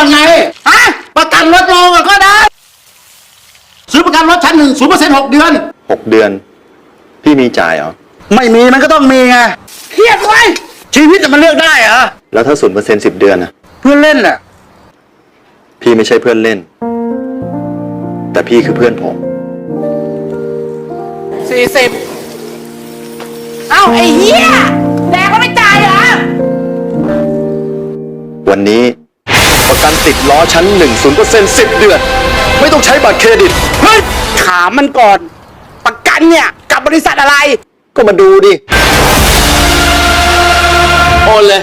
อนไงฮะประกันรถลงอะก็ได้ ซื้อประกันรถชั้นหนึ่งศูนย์เปอร์เซ็นต์หกเดือน หกเดือน พี่มีจ่ายเหรอ ไม่มีมันก็ต้องมีไงเครียดไว้ยชีวิตจะมันเลือกได้เหรอแล้วถ้าศูนย์เปอร์เซ็นต์สิบเดือนนะเพื่อนเล่นน่ะพี่ไม่ใช่เพื่อนเล่น แต่พี่คือเพื่อนผม สี่สิบเอ้าไอ้เหี้ยแดกก็ไม่จ่ายเหรอ วันนี้ประ กันติดล้อชั้นหนึ่งศูนย์เปอร์เซ็นต์สิบเดือน ไม่ต้องใช้บัตรเครดิต เฮ้ย ถามมันก่อน ประกันเนี่ย กับบริษัทอะไร ก็มาดูดิ โอนเลย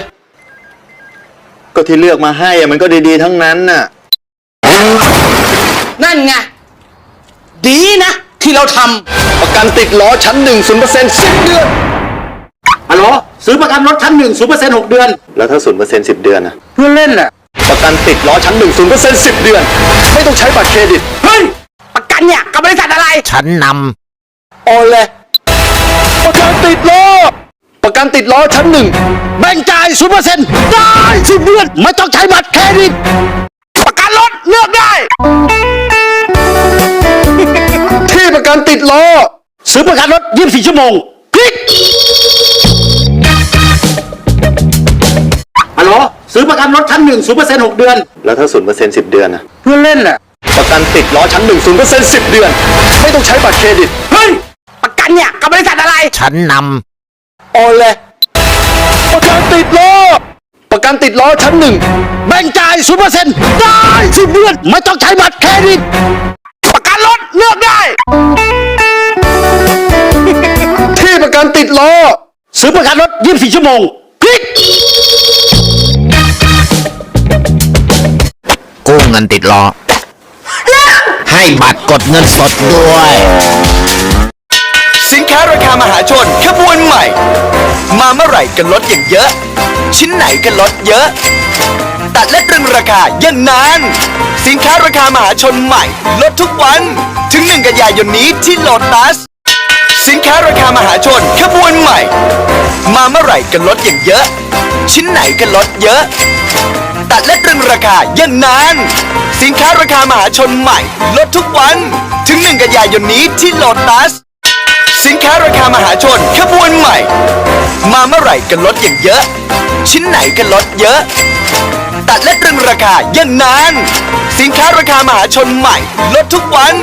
ก็ที่เลือกมาให้อะมันก็ดีๆทั้งนั้นน่ะ นั่นไง ดีนะ ที่เราทประกันติดล้อชั้นหนึ่งศูนย์เปอร์เซ็นต์สิบเดือนฮัลโหลซื้อประกันรถชั้นหนึ่งศูนย์เปอร์เซ็นต์หกเดือน แล้วถ้าศูนย์เปอร์เซ็นต์สิบเดือนนะ เพื่อเล่นน่ะ ประกันติดล้อชั้นหนึ่งศูนย์เปอร์เซ็นต์สิบเดือน ไม่ต้องใช้บัตรเครดิต เฮ้ยำประกันเนี่ยกับบริษัทอะไรชั้นนโอนเลยประกันติดล้อ ประกันติดล้อชั้นหนึ่งแบ่งจ่ายศูนย์เปอร์เซ็นต์ได้สิบเดือน ไม่ต้องใช้บัตรเครดิต ประกันรถเลือกได้ ที่ประกันติดล้อ ซื้อประกันรถ 24 ชั่วโมง คลิก ซื้อประกันรถชั้นหนึ่งศูนย์เปอร์เซ็นต์หกเดือน แล้วถ้าศูนย์เปอร์เซ็นต์สิบเดือนนะเพื่อนเล่นน่ะประกันติดล้อชั้นหนึ่งศูนย์เปอร์เซ็นต์สิบเดือน ไม่ต้องใช้บัตรเครดิต เฮ้ย ประกันเนี่ยกับบริษัทอะไรำชั้นนโอนเลย ประกันติดล้อ ประกันติดล้อชั้นหนึ่งแบ่งจ่ายศูนย์เปอร์เซ็นต์ได้สิบเดือน ไม่ต้องใช้บัตรเครดิต ประกันรถเลือกได้ ที่ประกันติดล้อ ซื้อประกันรถ24ชั่วโมงคลิก เงินติดล้อ ให้บัตรกดเงินสดด้วย สินค้าราคามหาชนขบวนใหม่ มาเมื่อไหร่กันลดอย่างเยอะ ชิ้นไหนกันลดเยอะ ตัดและตรึงราคาอย่างนานสินค้าราคามหาชนใหม่ ลดทุกวัน ถึงหนึ่งกันยายนนี้ที่โลตัสสินค้าราคามหาชนขบวนใหม่ มาเมื่อไหร่กันลดอย่างเยอะ ชิ้นไหนกันลดเยอะ ตัดและตรึงราคาอย่างนาน สินค้าราคามหาชนใหม่ ลดทุกวัน ถึงหนึ่งกันยายนนี้ที่โลตัส สินค้าราคามหาชนขบวนใหม่ มาเมื่อไหร่กันลดอย่างเยอะ ชิ้นไหนกันลดเยอะ ตัดและตรึงราคาอย่างนาน สินค้าราคามหาชนใหม่ ลดทุกวัน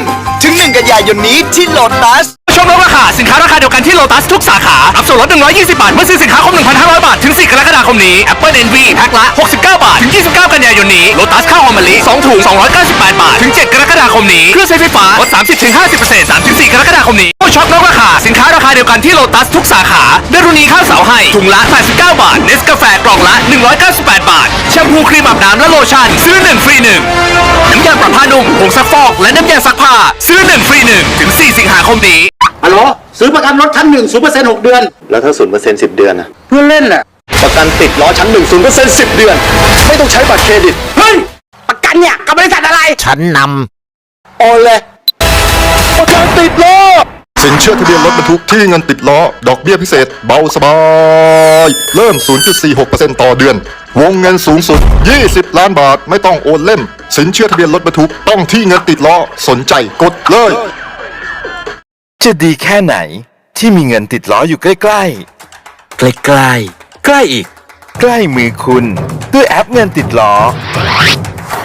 ถึงหนึ่งกันยายนนี้ที่โลตัส ช่วงลดราคาสินค้าราคาเดียวกันที่โลตัสทุกสาขา รับส่วนลด 120 บาท เมื่อซื้อสินค้าครบ 1,500 บาท ถึง 4 กรกฎาคมนี้ Apple NV แพ็คละ 69 บาท ถึง 29 กันยายนนี้โลตัสข้าวหอมมะลิ2ถุง 298 บาท ถึง 7 กรกฎาคมนี้ เครื่องใช้ไฟฟ้าลด 30-50% 3-4 กรกฎาคมนี้โอช็อปลดราคาสินค้าราคาเดียวกันที่โลตัสทุกสาขาเดรุนีข้าวเสาให้ถุงละ 89 บาทเนสกาแฟกล่องละ 198 บาทแชมพูครีมอาบน้ำและโลชั่นซื้อ1ฟรี1น้ำยาปรับผ้านุ่มผงซักฟอกและน้ำยาซักผ้าซื้อ1ฟรี1ถึง 4 สิงหาคมนี้ ฮัลโหลซื้อประกันรถชั้นหนึ่งศูนย์เปอร์เซ็นต์หกเดือน แล้วถ้าศูนย์เปอร์เซ็นต์สิบเดือนนะเพื่อนเล่นน่ะประกันติดล้อชั้นหนึ่งศูนย์เปอร์เซ็นต์สิบเดือน ไม่ต้องใช้บัตรเครดิต เฮ้ย ประกันเนี่ยกับบริษัทอะไร ชั้นนโอนเลย ประกันติดล้อ สินเชื่อทะเบียนรถบรรทุกที่เงินติดล้อ ดอกเบี้ยพิเศษ เบาสบาย เริ่ม 0.46%ต่อเดือน วงเงินสูงสุด 20 ล้านบาท ไม่ต้องโอนเล่ม สินเชื่อทะเบียนรถบรรทุกต้องที่เงินติดล้อ สนใจกดเลย จะดีแค่ไหนที่มีเงินติดล้ออยู่ใกล้ๆ ใกล้ๆใกล้อีก ใกล้มือคุณ ด้วยแอปเงินติดล้อ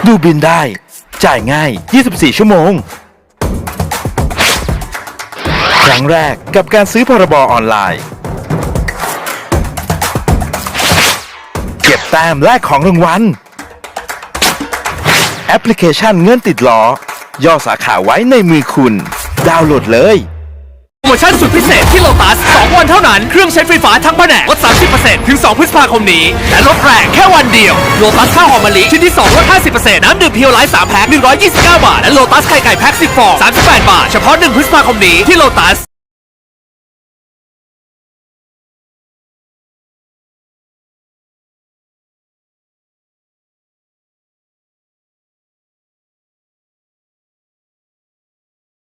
ดูบินได้ จ่ายง่าย 24 ชั่วโมง ครั้งแรกกับการซื้อพรบออนไลน์ เก็บแต้มแลกของรางวัล แอปพลิเคชันเงินติดล้อย่อสาขาไว้ในมือคุณ ดาวน์โหลดเลยโปรโมชั่นสุดพิเศษที่โลตัส 2 วันเท่านั้น เครื่องใช้ไฟฟ้าทั้งแผนกลด 30%ถึง 2 พฤษภาคมนี้ และลดแรงแค่วันเดียว โลตัสข้าวหอมมะลิชิ้นที่ 2 ลด 50%น้ำดื่มเพียวไลท์3แพ็ค129 บาท และโลตัสไข่ไก่แพ็ค10ฟอง38 บาท เฉพาะ 1 พฤษภาคมนี้ที่โลตัส